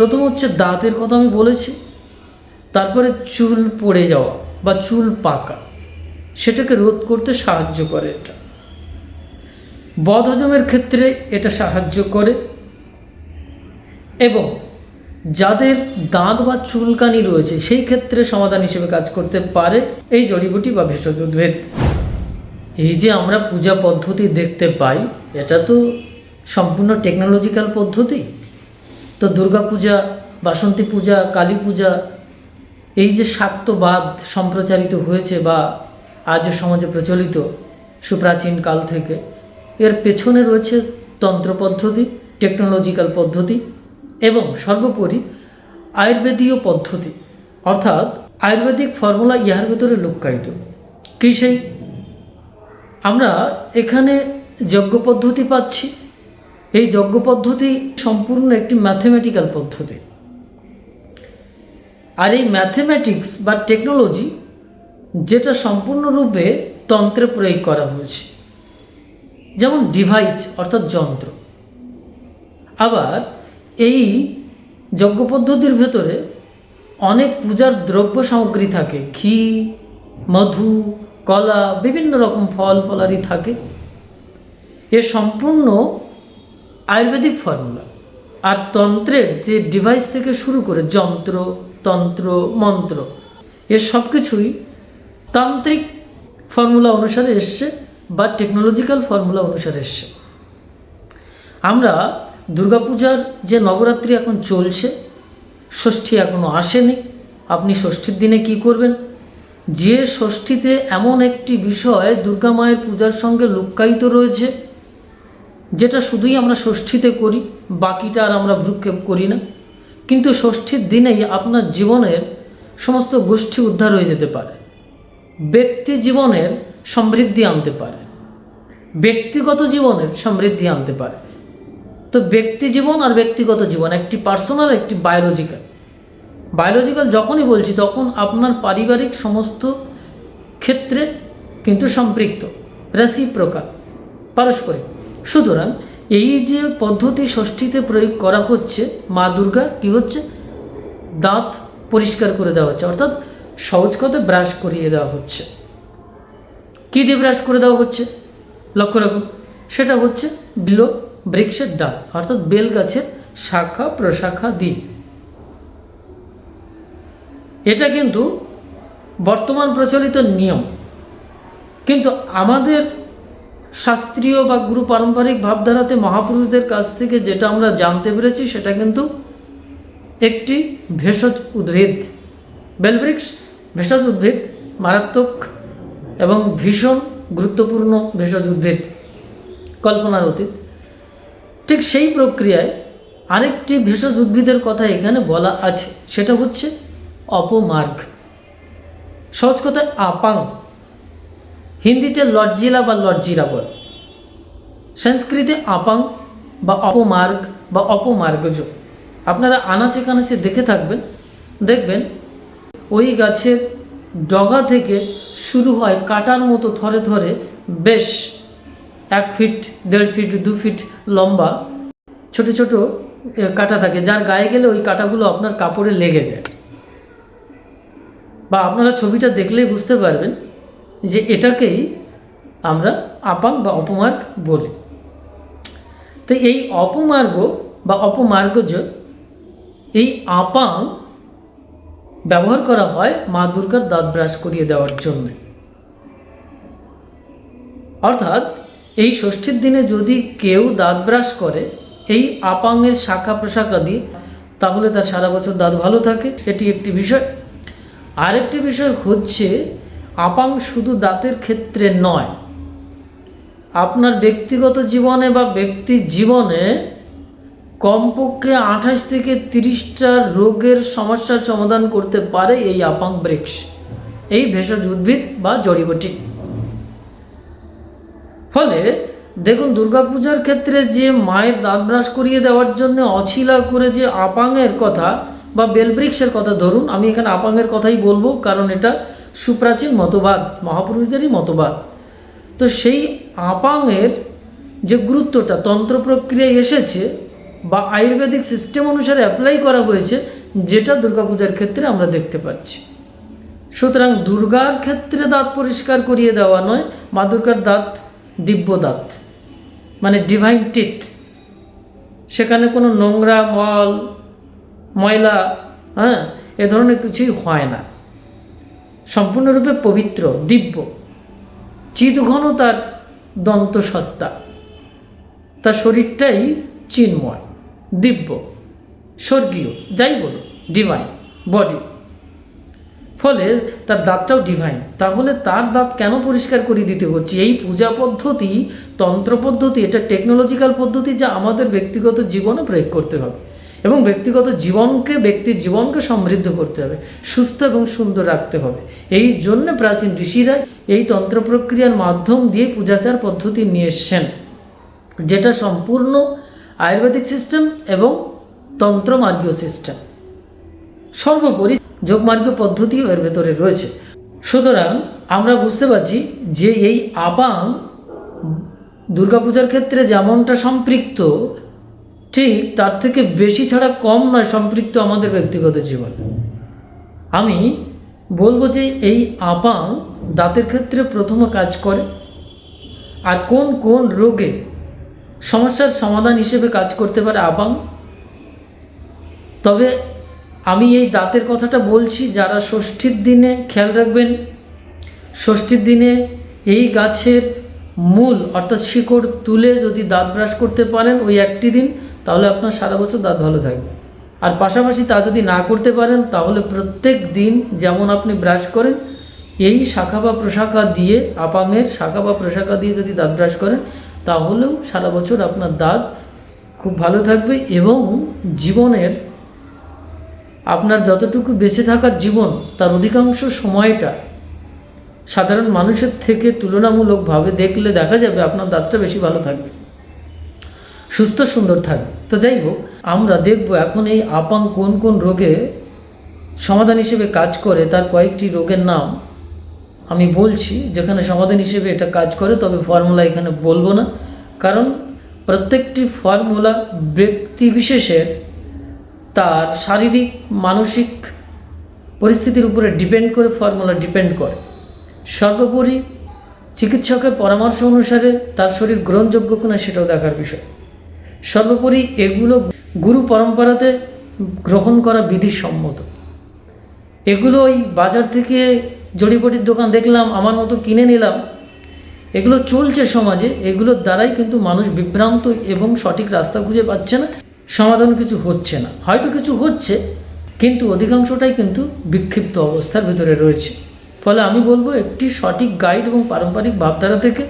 প্রথম হচ্ছে দাঁতের কথা আমি বলেছি, তারপরে চুল পড়ে যাওয়া বা চুল পাকা, সেটাকে রোধ করতে সাহায্য করে এটা। বদহজমের ক্ষেত্রে এটা সাহায্য করে এবং যাদের দাঁত বা চুলকানি রয়েছে, সেই ক্ষেত্রে সমাধান হিসেবে কাজ করতে পারে এই জড়িবুটি বা ভেষজ উদ্ভিদ। এই যে আমরা পূজা পদ্ধতি দেখতে পাই, এটা তো সম্পূর্ণ টেকনোলজিক্যাল পদ্ধতি। তো দুর্গা পূজা, বাসন্তী পূজা, কালী পূজা, এই যে শাক্তবাদ সম্প্রচারিত হয়েছে বা আজও সমাজে প্রচলিত সুপ্রাচীন কাল থেকে, এর পেছনে রয়েছে তন্ত্র পদ্ধতি টেকনোলজিক্যাল পদ্ধতি এবং সর্বোপরি আয়ুর্বেদীয় পদ্ধতি। অর্থাৎ আয়ুর্বেদিক ফর্মুলা ইহার ভেতরে লুক্কায়িত। কী সেই? আমরা এখানে যজ্ঞ পদ্ধতি পাচ্ছি এই যজ্ঞ পদ্ধতি সম্পূর্ণ একটি ম্যাথমেটিক্যাল পদ্ধতি। আর এই ম্যাথমেটিক্স বা টেকনোলজি যেটা সম্পূর্ণরূপে তন্ত্রে প্রয়োগ করা হয়েছে, যেমন ডিভাইস অর্থাৎ যন্ত্র। আবার এই যজ্ঞ পদ্ধতির ভেতরে অনেক পূজার দ্রব্য সামগ্রী থাকে, ঘি, মধু, কলা, বিভিন্ন রকম ফল ফলারি থাকে। এ সম্পূর্ণ আয়ুর্বেদিক ফর্মুলা আর তন্ত্রের যে ডিভাইস থেকে শুরু করে যন্ত্র, তন্ত্র, মন্ত্র, এর সব কিছুই তান্ত্রিক ফর্মুলা অনুসারে এসছে বা টেকনোলজিক্যাল ফর্মুলা অনুসারে এসছে। আমরা দুর্গাপূজার যে নবরাত্রি এখন চলছে, ষষ্ঠী এখনও আসেনি, আপনি ষষ্ঠীর দিনে কি করবেন? যে ষষ্ঠীতে এমন একটি বিষয় দুর্গা মায়ের পূজার সঙ্গে লুক্কায়িত রয়েছে যেটা শুধুই আমরা ষষ্ঠীতে করি, বাকিটা আর আমরা ভ্রুক্ষেপ করি না। কিন্তু ষষ্ঠীর দিনেই আপনার জীবনের সমস্ত গোষ্ঠী উদ্ধার হয়ে যেতে পারে। ব্যক্তি জীবনের সমৃদ্ধি আনতে পারে। ব্যক্তিগত জীবনের সমৃদ্ধি আনতে পারে। তো ব্যক্তি জীবন আর ব্যক্তিগত জীবন, একটি পার্সোনাল, একটি বায়োলজিক্যাল। বায়োলজিক্যাল যখনই বলছি, তখন আপনার পারিবারিক সমস্ত ক্ষেত্রে কিন্তু সম্পৃক্ত রেসিপ্রকার পারস্পরিক। সুতরাং এই যে পদ্ধতি ষষ্ঠীতে প্রয়োগ করা হচ্ছে, মা দুর্গা কী হচ্ছে? দাঁত পরিষ্কার করে দেওয়া হচ্ছে, অর্থাৎ সহজ কথায় ব্রাশ করিয়ে দেওয়া হচ্ছে। কী দিয়ে ব্রাশ করে দেওয়া হচ্ছে? লক্ষ্য রাখুন, সেটা হচ্ছে বিল বৃক্ষের ডাল, অর্থাৎ বেল গাছের শাখা, প্রশাখা দিয়ে এটা কিন্তু বর্তমান প্রচলিত নিয়ম। কিন্তু আমাদের শাস্ত্রীয় বা গুরু পারম্পরিক ভাবধারাতে মহাপুরুষদের কাছ থেকে যেটা আমরা জানতে পেরেছি, সেটা কিন্তু একটি ভেষজ উদ্ভিদ। বেলব্রিক্স ভেষজ উদ্ভিদ মারাত্মক এবং ভীষণ গুরুত্বপূর্ণ ভেষজ উদ্ভিদ কল্পনার অতীত। ঠিক সেই প্রক্রিয়ায় আরেকটি ভেষজ উদ্ভিদের কথা এখানে বলা আছে, সেটা হচ্ছে অপমার্গ। সহজ কথায় আপাং। হিন্দিতে লজ্জিলা বা লজ্জিরা বল। সংস্কৃতে আপাং বা অপমার্গ বা অপমার্গজ। আপনারা আনাচে কানাচে দেখে থাকবেন। দেখবেন ওই গাছের ডগা থেকে শুরু হয় কাটার মতো থরে থরে বেশ এক ফিট, দেড় ফিট, দু ফিট লম্বা ছোট ছোট কাটা থাকে। যার গায়ে গেলে ওই কাটাগুলো আপনার কাপড়ে লেগে যায়। বা আপনারা ছবিটা দেখলেই বুঝতে পারবেন যে এটাকেই আমরা আপাং বা অপমার্গ বলি। তো এই অপমার্গ বা অপমার্গজ এই আপাং ব্যবহার করা হয় মা দুর্গার দাঁত ব্রাশ করিয়ে দেওয়ার জন্য। অর্থাৎ এই ষষ্ঠীর দিনে যদি কেউ দাঁত ব্রাশ করে এই আপাংয়ের শাখা প্রশাখা দিয়ে, তাহলে তার সারা বছর দাঁত ভালো থাকে। এটি একটি বিষয়। আরেকটি বিষয় হচ্ছে আপাং শুধু দাঁতের ক্ষেত্রে নয়, আপনার ব্যক্তিগত জীবনে বা ব্যক্তি জীবনে কমপক্ষে আঠাশ থেকে তিরিশটা রোগের সমস্যার সমাধান করতে পারে এই আপাং বৃক্ষ, এই ভেষজ উদ্ভিদ বা জড়িবটি। ফলে দেখুন, দুর্গাপূজার ক্ষেত্রে যে মায়ের দাঁত ব্রাশ করিয়ে দেওয়ার জন্য অছিলা করে যে আপাঙের কথা বা বেলবৃক্ষের কথা, ধরুন, আমি এখানে আপাঙের কথাই বলব, কারণ এটা সুপ্রাচীন মতবাদ, মহাপুরুষদেরই মতবাদ। তো সেই আপাঙের যে গুরুত্বটা, তন্ত্র প্রক্রিয়ায় এসেছে বা আয়ুর্বেদিক সিস্টেম অনুসারে অ্যাপ্লাই করা হয়েছে, যেটা দুর্গাপূজার ক্ষেত্রে আমরা দেখতে পাচ্ছি। সুতরাং দুর্গার ক্ষেত্রে দাঁত পরিষ্কার করিয়ে দেওয়া নয়, মা দুর্গার দাঁত দিব্য দাঁত মানে ডিভাইন টিথ সেখানে কোনো নোংরা মল, ময়লা হ্যাঁ এ ধরনের কিছুই হয় না। সম্পূর্ণরূপে পবিত্র, দিব্য। চিৎঘন তার দন্তসত্তা তার শরীরটাই চিন্ময়, দিব্য, স্বর্গীয়, যাই বলো ডিভাইন বডি ফলে তার দাঁতটাও ডিভাইন তাহলে তার দাঁত কেন পরিষ্কার করে দিতে হচ্ছে? এই পূজা পদ্ধতি, তন্ত্র পদ্ধতি, এটা টেকনোলজিক্যাল পদ্ধতি যা আমাদের ব্যক্তিগত জীবনে প্রয়োগ করতে হবে। এবং ব্যক্তিগত জীবনকে, ব্যক্তির জীবনকে সমৃদ্ধ করতে হবে, সুস্থ এবং সুন্দর রাখতে হবে। এই জন্য প্রাচীন ঋষিরা এই তন্ত্র প্রক্রিয়ার মাধ্যম দিয়ে পূজাচার পদ্ধতি নিয়ে এসছেন, যেটা সম্পূর্ণ আয়ুর্বেদিক সিস্টেম এবং তন্ত্রমার্গীয় সিস্টেম সর্বোপরি যোগমার্গীয় পদ্ধতিও এর ভেতরে রয়েছে। সুতরাং আমরা বুঝতে পারছি যে এই আবাং দুর্গাপূজার ক্ষেত্রে যেমনটা সম্পৃক্ত ঠিক তার থেকে বেশি ছাড়া কম নয় সম্পৃক্ত আমাদের ব্যক্তিগত জীবন। আমি বলব যে এই আপাং দাঁতের ক্ষেত্রে প্রথম কাজ করে আর কোন কোন রোগে সমস্যার সমাধান হিসেবে কাজ করতে পারে আপাং। তবে আমি এই দাঁতের কথাটা বলছি, যারা ষষ্ঠীর দিনে খেয়াল রাখবেন, ষষ্ঠীর দিনে এই গাছের মূল অর্থাৎ শিকড় তুলে যদি দাঁত ব্রাশ করতে পারেন ওই একটি দিন তাহলে আপনার সারা বছর দাঁত ভালো থাকবে। আর পাশাপাশি তা যদি না করতে পারেন, তাহলে প্রত্যেক দিন যেমন আপনি ব্রাশ করেন, এই শাখা বা প্রশাখা দিয়ে আপাঙের শাখা বা প্রশাখা দিয়ে যদি দাঁত ব্রাশ করেন, তাহলেও সারা বছর আপনার দাঁত খুব ভালো থাকবে এবং জীবনের আপনার যতটুকু বেঁচে থাকার জীবন, তার অধিকাংশ সময়টা সাধারণ মানুষের থেকে তুলনামূলকভাবে দেখলে দেখা যাবে আপনার দাঁতটা বেশি ভালো থাকবে। সুস্থ সুন্দর থাকবে তো যাই হোক, আমরা দেখব এখন এই আপাং কোন কোন রোগে সমাধান হিসেবে কাজ করে, তার কয়েকটি রোগের নাম আমি বলছি, যেখানে সমাধান হিসেবে এটা কাজ করে, তবে ফর্মুলা এখানে বলব না। কারণ প্রত্যেকটি ফর্মুলা ব্যক্তি বিশেষের তার শারীরিক, মানসিক পরিস্থিতির উপরে ডিপেন্ড করে ফর্মুলা ডিপেন্ড করে। সর্বোপরি চিকিৎসকের পরামর্শ অনুসারে তার শরীর গ্রহণযোগ্য কিনা সেটাও দেখার বিষয়। সর্বোপরি এগুলো গুরু পরম্পরাতে গ্রহণ করা বিধিসম্মত। এগুলো ওই বাজার থেকে জড়িপটির দোকান দেখলাম, আমার মতো কিনে নিলাম। এগুলো চলছে সমাজে এগুলোর দ্বারাই কিন্তু মানুষ বিভ্রান্ত এবং সঠিক রাস্তা খুঁজে পাচ্ছে না, সমাধান কিছু হচ্ছে না। হয়তো কিছু হচ্ছে, কিন্তু অধিকাংশটাই কিন্তু বিক্ষিপ্ত অবস্থার ভিতরে রয়েছে। ফলে আমি বলব, একটি সঠিক গাইড এবং পারম্পরিক ভাবধারা থেকে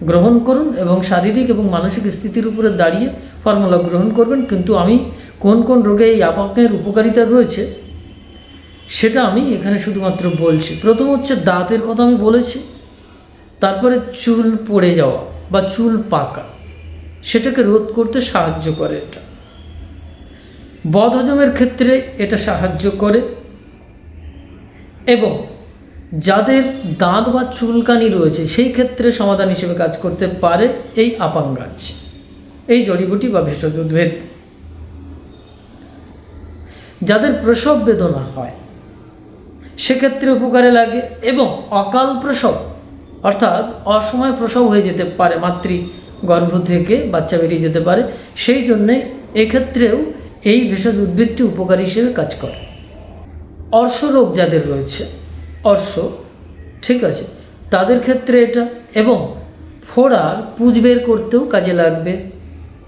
গ্রহণ করুন এবং শারীরিক এবং মানসিক স্থিতির উপরে দাঁড়িয়ে ফর্মুলা গ্রহণ করবেন। কিন্তু আমি কোন কোন রোগে এই আপাকের উপকারিতা রয়েছে, সেটা আমি এখানে শুধুমাত্র বলছি। প্রথম হচ্ছে দাঁতের কথা আমি বলেছি, তারপরে চুল পড়ে যাওয়া বা চুল পাকা, সেটাকে রোধ করতে সাহায্য করে এটা। বদহজমের ক্ষেত্রে এটা সাহায্য করে এবং যাদের দাঁত বা চুলকানি রয়েছে, সেই ক্ষেত্রে সমাধান হিসেবে কাজ করতে পারে এই আপাং গাছ। এই জড়িবুটি বা ভেষজ উদ্ভিদ। যাদের প্রসব বেদনা হয়, সেক্ষেত্রে উপকারে লাগে এবং অকাল প্রসব, অর্থাৎ অসময় প্রসব হয়ে যেতে পারে, মাতৃ গর্ভ থেকে বাচ্চা বেরিয়ে যেতে পারে, সেই জন্যে এক্ষেত্রেও এই ভেষজ উদ্ভিদটি উপকারী হিসেবে কাজ করে। অর্শ রোগ যাদের রয়েছে অর্শ, ঠিক আছে? তাদের ক্ষেত্রে এটা। এবং ফোড়ার পুঁজ বের করতেও কাজে লাগবে।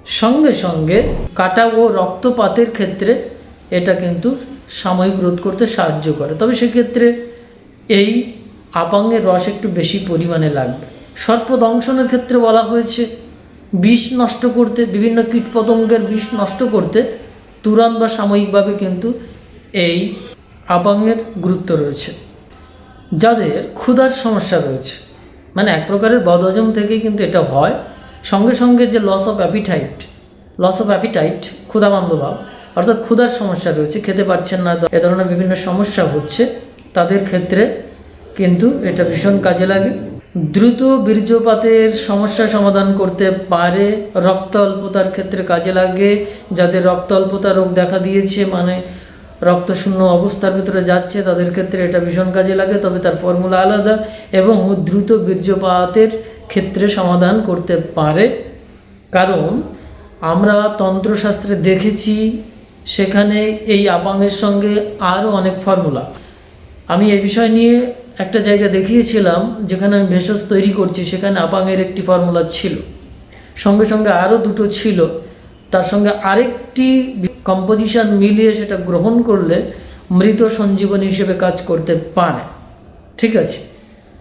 সঙ্গে সঙ্গে কাটা ও রক্তপাতের ক্ষেত্রে এটা কিন্তু সাময়িক রোধ করতে সাহায্য করে। তবে সেক্ষেত্রে এই আপাঙ্গের রস একটু বেশি পরিমাণে লাগবে। সর্পদংশনের ক্ষেত্রে বলা হয়েছে, বিষ নষ্ট করতে, বিভিন্ন কীটপতঙ্গের বিষ নষ্ট করতে তুরান বা সাময়িকভাবে কিন্তু এই আপাঙ্গের গুরুত্ব রয়েছে। যাদের ক্ষুধার সমস্যা রয়েছে। মানে এক প্রকারের বদহজম থেকেই কিন্তু এটা হয়। সঙ্গে সঙ্গে যে loss of appetite loss of appetite ক্ষুধামান্দ ভাব অর্থাৎ ক্ষুধার সমস্যা রয়েছে, খেতে পারছেন না, এ ধরনের বিভিন্ন সমস্যা হচ্ছে, তাদের ক্ষেত্রে কিন্তু এটা ভীষণ কাজে লাগে। দ্রুত বীর্যপাতের সমস্যা সমাধান করতে পারে রক্ত অল্পতার ক্ষেত্রে কাজে লাগে। যাদের রক্ত অল্পতা রোগ দেখা দিয়েছে মানে রক্তশূন্য অবস্থার ভিতরে যাচ্ছে, তাদের ক্ষেত্রে এটা ভীষণ কাজে লাগে, তবে তার ফর্মুলা আলাদা এবং দ্রুত বীর্যপাতের ক্ষেত্রে সমাধান করতে পারে। কারণ আমরা তন্ত্রশাস্ত্রে দেখেছি, সেখানে এই আপাঙের সঙ্গে আরও অনেক ফর্মুলা। আমি এই বিষয় নিয়ে একটা জায়গা দেখিয়েছিলাম, যেখানে আমি ভেষজ তৈরি করছি, সেখানে আপাঙের একটি ফর্মুলা ছিল। সঙ্গে সঙ্গে আরও দুটো ছিল। তার সঙ্গে আরেকটি কম্পোজিশন মিলিয়ে সেটা গ্রহণ করলে মৃত সঞ্জীবনী হিসেবে কাজ করতে পারে। ঠিক আছে?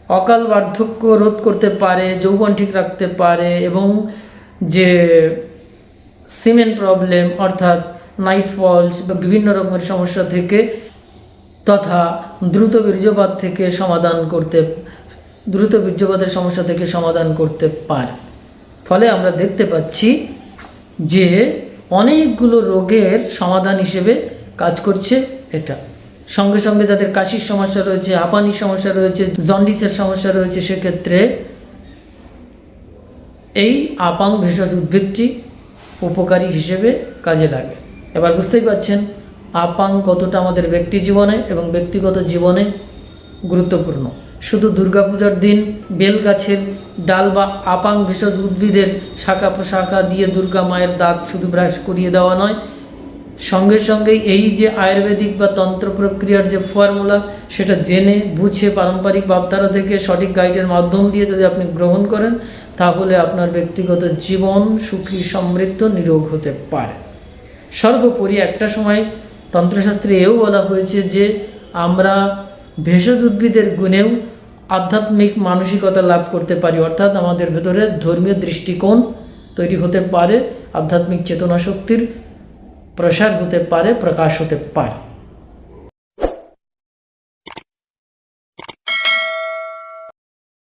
অকাল বার্ধক্য রোধ করতে পারে, যৌবন ঠিক রাখতে পারে এবং যে সিমেন্ট প্রবলেম অর্থাৎ নাইট ফলস বা বিভিন্ন রকমের সমস্যা থেকে তথা দ্রুত বীর্যপাত থেকে সমাধান করতে, দ্রুত বীর্যপাতের সমস্যা থেকে সমাধান করতে পারে। ফলে আমরা দেখতে পাচ্ছি যে অনেকগুলো রোগের সমাধান হিসেবে কাজ করছে এটা। সঙ্গে সঙ্গে যাদের কাশির সমস্যা রয়েছে হাঁপানির সমস্যা রয়েছে, জন্ডিসের সমস্যা রয়েছে, সেক্ষেত্রে এই আপাং ভেষজ উদ্ভিদটি উপকারী হিসেবে কাজে লাগে। এবার বুঝতেই পাচ্ছেন আপাং কতটা আমাদের ব্যক্তি জীবনে এবং ব্যক্তিগত জীবনে গুরুত্বপূর্ণ। শুধু দুর্গাপূজার দিন বেল গাছের ডাল বা আপাং ভেষজ উদ্ভিদের শাখা প্রশাখা দিয়ে দুর্গা মায়ের দাঁত শুধু ব্রাশ করিয়ে দেওয়া নয়, সঙ্গে সঙ্গে এই যে আয়ুর্বেদিক বা তন্ত্র প্রক্রিয়ার যে ফর্মুলা, সেটা জেনে বুঝে পারম্পরিক ভাবধারা থেকে সঠিক গাইডের মাধ্যম দিয়ে যদি আপনি গ্রহণ করেন, তাহলে আপনার ব্যক্তিগত জীবন সুখী, সমৃদ্ধ, নিরোগ হতে পারে। সর্বোপরি একটা সময় তন্ত্রশাস্ত্রে এও বলা হয়েছে যে আমরা ভেষজ উদ্ভিদের গুণেও আধ্যাত্মিক মানসিকতা লাভ করতে পারি, অর্থাৎ আমাদের ভেতরে ধর্মীয় দৃষ্টিকোণ তৈরি হতে পারে, আধ্যাত্মিক চেতনা শক্তির প্রসার হতে পারে, প্রকাশ হতে পারে।